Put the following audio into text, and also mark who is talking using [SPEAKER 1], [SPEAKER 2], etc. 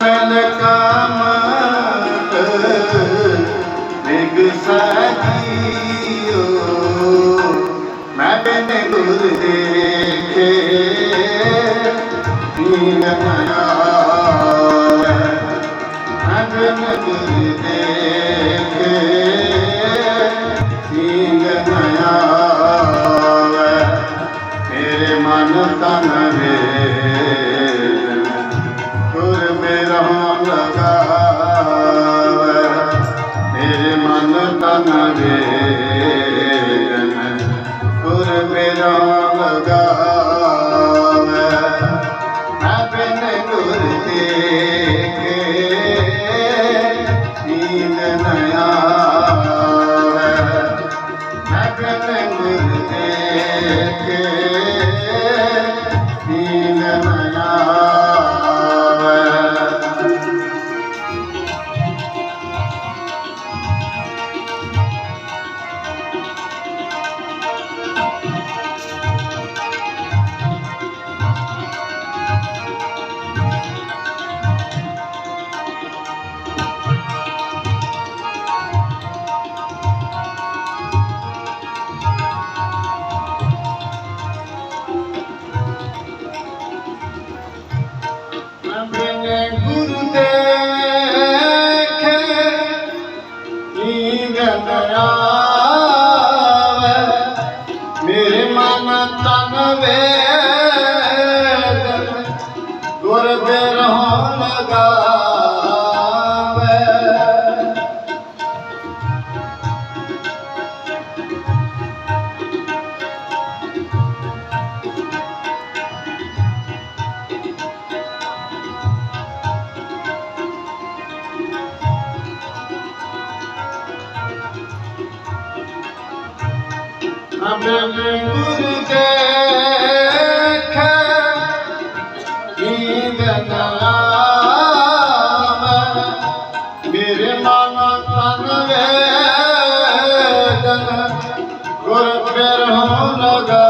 [SPEAKER 1] and একে गंगा ਅਮਨ ਗੁਰ ਦੇਖ ਈਦ ਨਾਮ ਮੇਰੇ ਮਨ ਤਨ ਵੇਦਨ ਗੁਰ ਫਿਰ ਹੋ ਲਗਾ।